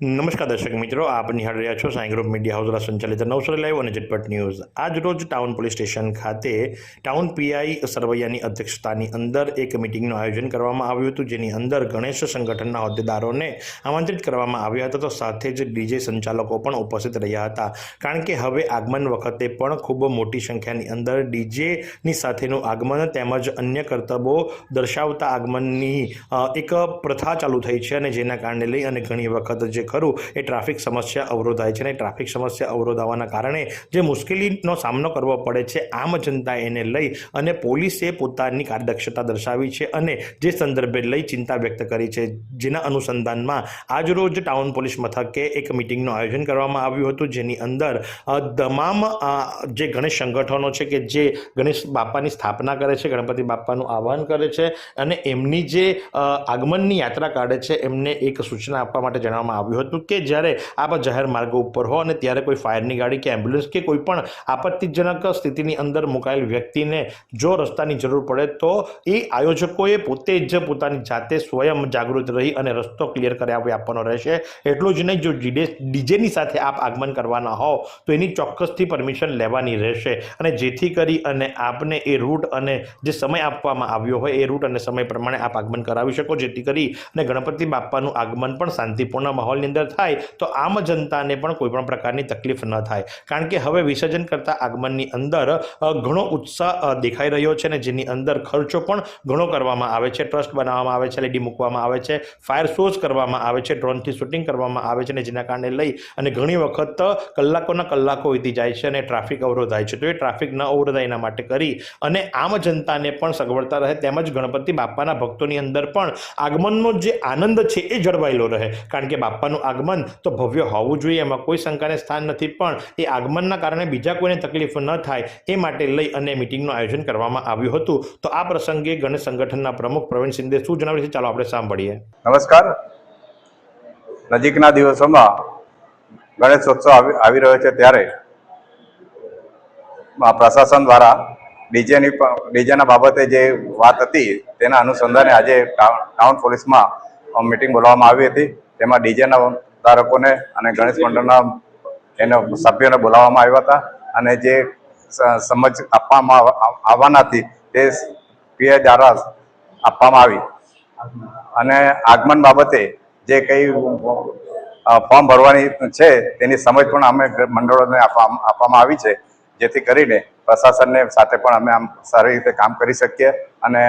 નમસ્કાર દર્શક મિત્રો, આપ નિહાળ રહ્યા છો સાંઈ ગ્રુપ મીડિયા હાઉસ સંચાલિત નવસરી લાઈવ અને ઝટપટ ન્યૂઝ. આજ રોજ ટાઉન પોલીસ સ્ટેશન ખાતે ટાઉન પીઆઈ સરવૈયાની અધ્યક્ષતાની અંદર એક મિટિંગનું આયોજન કરવામાં આવ્યું હતું, જેની અંદર ગણેશ સંગઠનના હોદ્દેદારોને આમંત્રિત કરવામાં આવ્યા હતા. તો સાથે જ ડીજે સંચાલકો પણ ઉપસ્થિત રહ્યા હતા. કારણ કે હવે આગમન વખતે પણ ખૂબ મોટી સંખ્યાની અંદર ડીજેની સાથેનું આગમન તેમજ અન્ય કરતબો દર્શાવતા આગમનની એક પ્રથા ચાલુ થઈ છે અને જેના કારણે લઈ અને ઘણી વખત જે ખરું એ ટ્રાફિક સમસ્યા અવરોધાય છે અને ટ્રાફિક સમસ્યા અવરોધાવાના કારણે જે મુશ્કેલીનો સામનો કરવો પડે છે, આમ જનતા એને લઈ અને પોલીસે પોતાની કાર્યદક્ષતા દર્શાવી છે અને જે સંદર્ભે લઈ ચિંતા વ્યક્ત કરી છે. જેના અનુસંધાનમાં આજરોજ ટાઉન પોલીસ મથકે એક મિટિંગનું આયોજન કરવામાં આવ્યું હતું. જેની અંદર તમામ જે ગણેશ સંગઠનો છે કે જે ગણેશ બાપાની સ્થાપના કરે છે, ગણપતિ બાપાનું આહ્વાન કરે છે અને એમની જે આગમનની યાત્રા કાઢે છે, એમને એક સૂચના આપવા માટે જણાવવામાં આવ્યું હતું કે જ્યારે આપ જાહેર માર્ગો ઉપર હો અને ત્યારે કોઈ ફાયરની ગાડી કે એમ્બ્યુલન્સ કે કોઈ પણ આપત્તિજનક સ્થિતિની અંદર મુકાયેલ વ્યક્તિને જો રસ્તાની જરૂર પડે તો એ આયોજકોએ પોતે જ પોતાની જાતે સ્વયં જાગૃત રહી અને રસ્તો ક્લિયર કરી આપી આપવાનો રહેશે. એટલું જ નહીં, જો ડીડે, ડીજેની સાથે આપ આગમન કરવાના હો, તો એની ચોક્કસથી પરમિશન લેવાની રહેશે. અને જેથી કરી અને આપને એ રૂટ અને જે સમય આપવામાં આવ્યો હોય, એ રૂટ અને સમય પ્રમાણે આપ આગમન કરાવી શકો. જેથી કરી અને ગણપતિ બાપાનું આગમન પણ શાંતિપૂર્ણ માહોલની અંદર થાય તો આમ જનતાને પણ કોઈ પણ પ્રકારની તકલીફ ન થાય. કારણ કે હવે વિસર્જન કરતા આગમનની અંદર ઘણો ઉત્સાહ દેખાઈ રહ્યો છે ને જેની અંદર ખર્ચો પણ ઘણો કરવામાં આવે છે. ટ્રસ્ટ બનાવવામાં આવે છે, લેડી મૂકવામાં આવે છે, ફાયર શોઝ કરવામાં આવે છે, ડ્રોનથી શૂટિંગ કરવામાં આવે છે ને જેના કારણે લઈ અને ઘણી વખત કલાકોના કલાકો વીતી જાય છે અને ટ્રાફિક અવરોધાય છે. તો એ ટ્રાફિક ન અવરોધાય એના માટે કરી અને આમ જનતાને પણ સગવડતા રહે તેમજ ગણપતિ બાપાના ભક્તોની અંદર પણ આગમનનો જે આનંદ છે એ જળવાયેલો રહે. કારણ કે બાપાનું આગમન તો ભવ્ય હોવું જોઈએ. એમાં કોઈ શંકાને સ્થાન નથી. પણ એ આગમનના કારણે બીજા કોઈને તકલીફ ન થાય એ માટે લઈ અને મિટિંગનું આયોજન કરવામાં આવ્યું હતું. તો આ પ્રસંગે ગણેશ સંગઠનના પ્રમુખ પ્રવીણ સિંધે શું જણાવ્યું છે? ચાલો આપણે સાંભળીએ. નમસ્કાર. નજીકના દિવસોમાં ગણેશોત્સવ આવી રહ્યો છે ત્યારે પ્રશાસન દ્વારા ડીજેની ડીજેના બાબતે જે વાત હતી તેના અનુસંધાને આજે ટાઉન પોલીસમાં મિટિંગ બોલાવવામાં આવી હતી. તેમાં ડીજેના ધારકોને અને ગણેશ મંડળના એનો સભ્યોને બોલાવવામાં આવ્યા હતા. અને જે સમજ આપવામાં આવવાનાથી તે પીએ દ્વારા આપવામાં આવી. અને આગમન બાબતે જે કંઈ ફોર્મ ભરવાની છે તેની સમજ પણ અમે મંડળોને આપવા- આપવામાં આવી છે. જેથી કરીને પ્રશાસનને સાથે પણ અમે આમ સારી રીતે કામ કરી શકીએ અને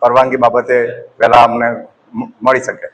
પરવાનગી બાબતે પહેલાં અમને મળી શકે.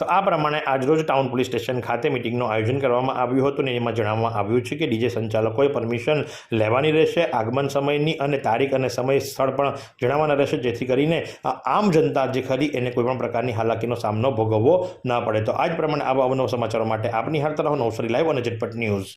તો આ પ્રમાણે આજરોજ ટાઉન પોલીસ સ્ટેશન ખાતે મિટિંગનું આયોજન કરવામાં આવ્યું હતું અને એમાં જણાવવામાં આવ્યું છે કે ડીજે સંચાલકોએ પરમિશન લેવાની રહેશે, આગમન સમયની અને તારીખ અને સમય સ્થળ પણ જણાવવાના રહેશે, જેથી કરીને આમ જનતા જે ખરી એને કોઈપણ પ્રકારની હાલાકીનો સામનો ભોગવવો ન પડે. તો આજ પ્રમાણે આવા અવનવ સમાચારો માટે આપની હાલતા રહો નવસરી લાઈવ અને ઝટપટ ન્યૂઝ.